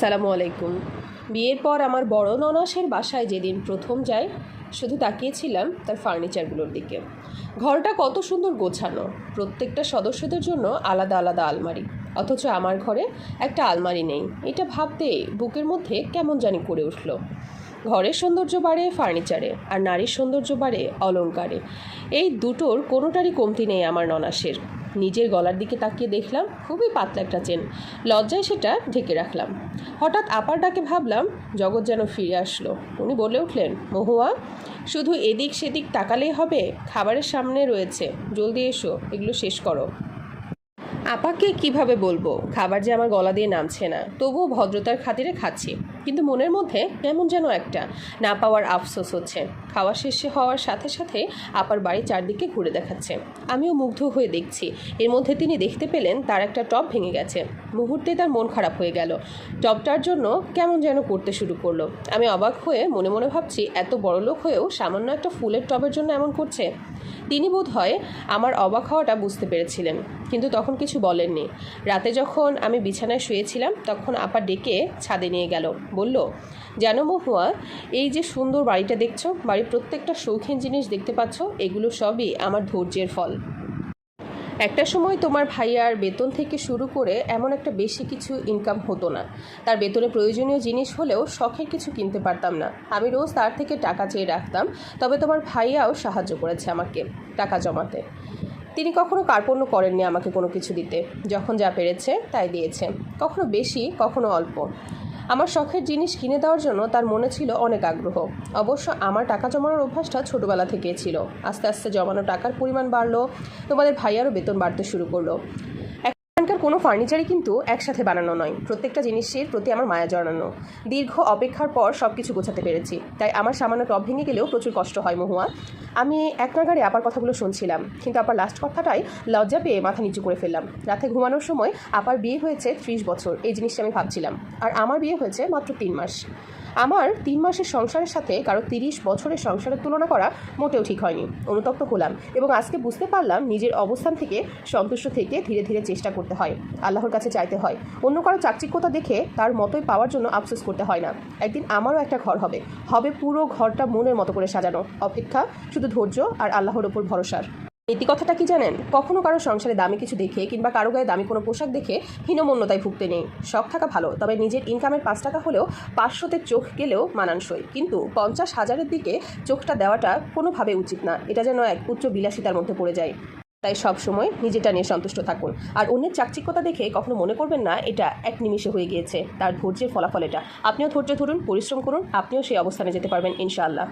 আসসালামু আলাইকুম। বিয়ের পর আমার বড় ননাসের বাসায় যেদিন প্রথম যাই, শুধু তাকিয়েছিলাম তার ফার্নিচারগুলোর দিকে। ঘরটা কত সুন্দর গোছানো। প্রত্যেকটা সদস্যদের জন্য আলাদা আলাদা আলমারি। অথচ আমার ঘরে একটা আলমারি নেই। এটা ভাবতে বুকের মধ্যে কেমন জানি করে উঠল। ঘরের সৌন্দর্য বাড়ে ফার্নিচারে, আর নারীর সৌন্দর্য বাড়ে অলংকারে এই দুটোর কোনোটারই কমতি নেই আমার ননাসের। নিজের গলার দিকে তাকিয়ে দেখলাম, খুবই পাতলা একটা চেন। লজ্জায় সেটা ঢেকে রাখলাম। হঠাৎ আপার ডাকে ভাবলাম, জগৎ যেন ফিরে আসলো। উনি বলে উঠলেন, মহুয়া, শুধু এদিক সেদিক তাকালেই হবে? খাবারের সামনে রয়েছে। জলদি এসো, এগুলো শেষ করো। আপাকে কীভাবে বলব? খাবার যে আমার গলা দিয়ে নামছে না। তবুও ভদ্রতার খাতিরে খাচ্ছি। কিন্তু মনের মধ্যে কেমন যেন একটা না পাওয়ার আফসোস হচ্ছে। খাওয়া শেষে হওয়ার সাথে সাথে আপার বাড়ি চারদিকে ঘুরে দেখাচ্ছে। আমিও মুগ্ধ হয়ে দেখছি। এর মধ্যে তিনি দেখতে পেলেন তার একটা টপ ভেঙে গেছে। মুহূর্তে তার মন খারাপ হয়ে গেল। টপটার জন্য কেমন যেন করতে শুরু করল। আমি অবাক হয়ে মনে মনে ভাবছি, এত বড় লোক হয়েও সামান্য একটা ফুলের টবের জন্য এমন করছে। তিনি বোধ হয় আমার অবাক হওয়াটা বুঝতে পেরেছিলেন, কিন্তু তখন কিছু বলেননি। রাতে যখন আমি বিছানায় শুয়েছিলাম, তখন আপা ডেকে ছাদে নিয়ে গেল। বলল যেন মহুয়া, এই যে সুন্দর বাড়িটা দেখছ, বাড়ির প্রত্যেকটা শৌখিন জিনিস দেখতে পাচ্ছ, এগুলো সবই আমার ধৈর্যের ফল। একটা সময় তোমার ভাইয়ার বেতন থেকে শুরু করে এমন একটা বেশি কিছু ইনকাম হতো না। তার বেতনে প্রয়োজনীয় জিনিস হলেও শখের কিছু কিনতে পারতাম না। আমি রোজ তার থেকে টাকা চেয়ে রাখতাম, তবে তোমার ভাইয়াও সাহায্য করেছে আমাকে টাকা জমাতে। তিনি কখনো কার্পণ্য করেননি আমাকে কোনো কিছু দিতে। যখন যা পেরেছে, তাই দিয়েছে। কখনো বেশি, কখনো অল্প। আমার শখের জিনিস কিনে দেওয়ার জন্য তার মনে ছিল অনেক আগ্রহ। অবশ্য আমার টাকা জমানোর অভ্যাসটা ছোটোবেলা থেকেই ছিল। আস্তে আস্তে জমানো টাকার পরিমাণ বাড়লো। তোমাদের ভাইয়ারও বেতন বাড়তে শুরু করল। এখানকার কোনো ফার্নিচারই কিন্তু একসাথে বানানো নয়। প্রত্যেকটা জিনিসের প্রতি আমার মায়া জড়ানো। দীর্ঘ অপেক্ষার পর সব কিছু গোছাতে পেরেছি। তাই আমার সামান্য টপ ভেঙে গেলেও প্রচুর কষ্ট হয়, মহুয়া। আমি এক নাগারে আপার কথাগুলো শুনছিলাম, কিন্তু আপার লাস্ট কথাটাই লজ্জা পেয়ে মাথা নিচু করে ফেললাম। রাতে ঘুমানোর সময় আপার বিয়ে হয়েছে ত্রিশ বছর, এই জিনিসটা আমি ভাবছিলাম। আর আমার বিয়ে হয়েছে মাত্র তিন মাস। আমার তিন মাসের সংসারের সাথে কারও তিরিশ বছরের সংসারের তুলনা করা মোটেও ঠিক হয়নি। অনুতপ্ত হলাম এবং আজকে বুঝতে পারলাম নিজের অবস্থান থেকে সন্তুষ্ট থেকে ধীরে ধীরে চেষ্টা করতে হয়, আল্লাহর কাছে চাইতে হয়। অন্য কারও চাকচিক্যতা দেখে তার মতোই পাওয়ার জন্য আফসোস করতে হয় না। একদিন আমারও একটা ঘর হবে। হবে পুরো ঘরটা মনের মতো করে সাজানো। অপেক্ষা শুধু ধৈর্য আর আল্লাহর ওপর ভরসার। নীতি কথাটা কি জানেন? কখনো কারও সংসারে দামি কিছু দেখে কিংবা কারও গায়ে দামি কোনো পোশাক দেখে হীনমন্যতায় ভুগতে নেই। শখ থাকা ভালো, তবে নিজের ইনকামের পাঁচ টাকা হলেও পাঁচশোতে চোখ গেলেও মানানসই। কিন্তু পঞ্চাশ হাজারের দিকে চোখটা দেওয়াটা কোনোভাবে উচিত না। এটা যেন এক উচ্চ বিলাসিতার মধ্যে পড়ে যায়। তাই সব সময় নিজেটা নিয়ে সন্তুষ্ট থাকুন। আর অন্যের চাকচিক্যতা দেখে কখনো মনে করবেন না, এটা এক নিমিষে হয়ে গিয়েছে। তার ধৈর্যের ফলাফল এটা। আপনিও ধৈর্য ধরুন, পরিশ্রম করুন, আপনিও সেই অবস্থানে যেতে পারবেন, ইনশাআল্লাহ।